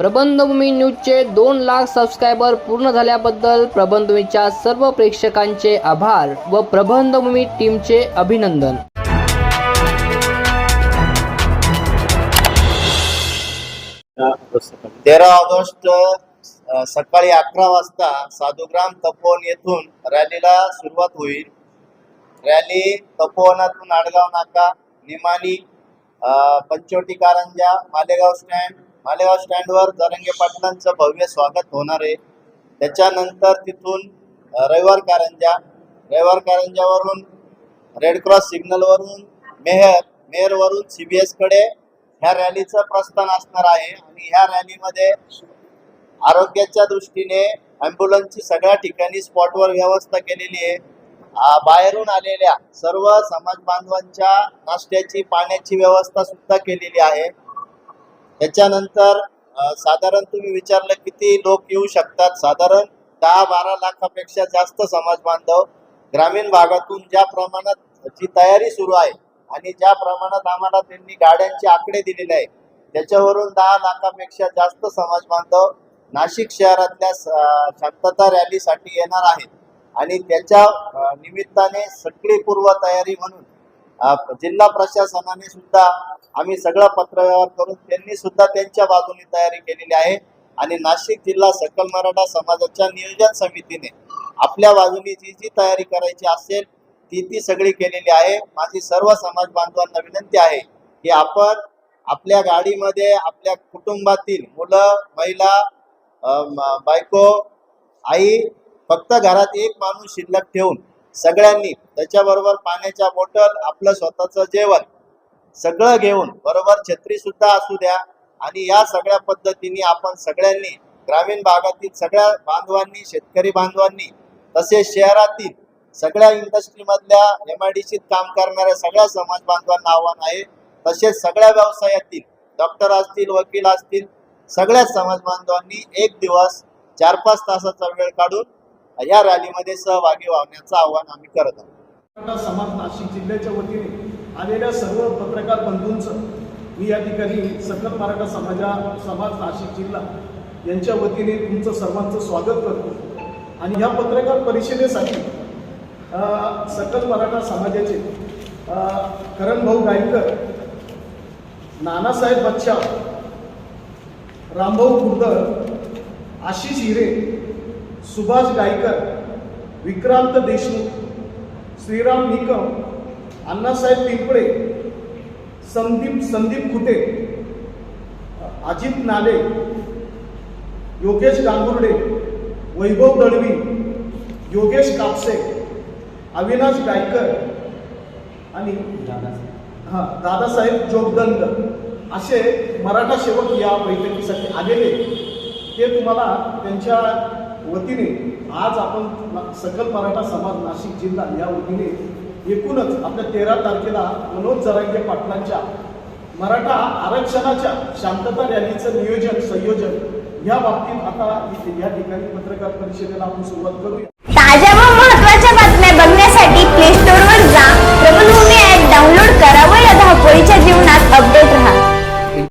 प्रबंधभूमी न्यूजचे दोन लाख सबस्क्रायबर पूर्ण झाल्याबद्दल प्रबंधभूमीच्या सर्व प्रेक्षकांचे आभार व प्रबंधभूमी टीमचे अभिनंदन. तेरा ऑगस्ट सकाळी अकरा वाजता साधुग्राम तपोवन येथून रॅलीला सुरुवात होईल. रॅली तपोवनातून आडगाव नाका निमाणी पंचवटी कारंजा मालेगाव स्टँड मालेगाव स्टँडवर जरंगे पाटलांचं भव्य स्वागत होणार आहे. त्याच्यानंतर तिथून रविवार कारंजा. रविवार कारंजावरून रेड क्रॉस सिग्नलवरून मेहर मेहरवरून सी बी एसकडे ह्या रॅलीचं प्रस्थान असणार आहे. आणि ह्या रॅलीमध्ये आरोग्याच्या दृष्टीने ॲम्ब्युलन्सची सगळ्या ठिकाणी स्पॉटवर व्यवस्था केलेली आहे. बाहेरून आलेल्या सर्व समाज बांधवांच्या नाश्त्याची पाण्याची व्यवस्था सुद्धा केलेली आहे. त्याच्यानंतर साधारण तुम्ही विचारलं किती लोक येऊ शकतात. साधारण दहा बारा लाखापेक्षा जास्त समाज बांधव ग्रामीण भागातून ज्या प्रमाणात जी तयारी सुरू आहे आणि ज्या प्रमाणात आम्हाला त्यांनी गाड्यांचे आकडे दिलेले आहे त्याच्यावरून दहा लाखापेक्षा जास्त समाज बांधव नाशिक शहरातल्या शांतता रॅलीसाठी येणार आहेत. आणि त्याच्या निमित्ताने सगळी पूर्व तयारी म्हणून जिल्हा प्रशासनाने सुद्धा आम्ही सगळा पत्रव्यवहार करून त्यांनी सुद्धा त्यांच्या बाजूने तयारी केलेली आहे. आणि नाशिक जिल्हा सकल मराठा समाजाच्या नियोजन समितीने आपल्या बाजूने जी जी तयारी करायची असेल ती ती सगळी केलेली आहे. माझी सर्व समाज बांधवांना विनंती आहे की आपण आपल्या गाडीमध्ये आपल्या कुटुंबातील मुलं महिला बायको आई फक्त घरात एक माणूस शिल्लक ठेवून सगळ्यांनी त्याच्याबरोबर पाण्याच्या बॉटल आपलं स्वतःचं जेवण सगळं घेऊन बरोबर छत्री सुद्धा असू द्या. आणि या सगळ्या पद्धतीने आपण सगळ्यांनी ग्रामीण भागातील सगळ्या बांधवांनी शेतकरी बांधवांनी तसेच शहरातील सगळ्या इंडस्ट्रीमधल्या एम आय डी सीत काम करणाऱ्या सगळ्या समाज बांधवांना आव्हान आहे. तसेच सगळ्या व्यवसायातील डॉक्टर असतील वकील असतील सगळ्या समाज बांधवांनी एक दिवस चार पाच तासाचा वेळ काढून या रॅलीमध्ये सहभागी व्हावण्याचं आवाहन आम्ही करत आहोत. मराठा समाज नाशिक जिल्ह्याच्या वतीने आलेल्या सर्व पत्रकार बंधूंचं मी या ठिकाणी सकल मराठा समाजा समाज नाशिक जिल्हा यांच्या वतीने तुमचं सर्वांचं स्वागत करतो. आणि ह्या पत्रकार परिषदेसाठी सकल मराठा समाजाचे करणभाऊ गायकर नानासाहेब बच्चाव रामभाऊ खुर्द आशिष हिरे सुभाष गायकर विक्रांत देशमुख श्रीराम निकम अण्णासाहेब पिंपळे संदीप संदीप खुटे अजित नाले योगेश गांगुर्डे वैभव दळवी योगेश कापसे अविनाश गायकर आणि हा दादासाहेब जोगदंड असे मराठा सेवक या बैठकीसाठी आलेले. ते तुम्हाला त्यांच्या वतीने आज आपण सकल मराठा समाज नाशिक जिल्हा या वतीने एकूणच आपल्या तेरा तारखेला मनोज जरांगे पाटलांच्या मराठा आरक्षणाच्या शांतता रॅलीचं नियोजन संयोजन या बाबतीत आता या ठिकाणी पत्रकार परिषदेला आपण सुरुवात करूया.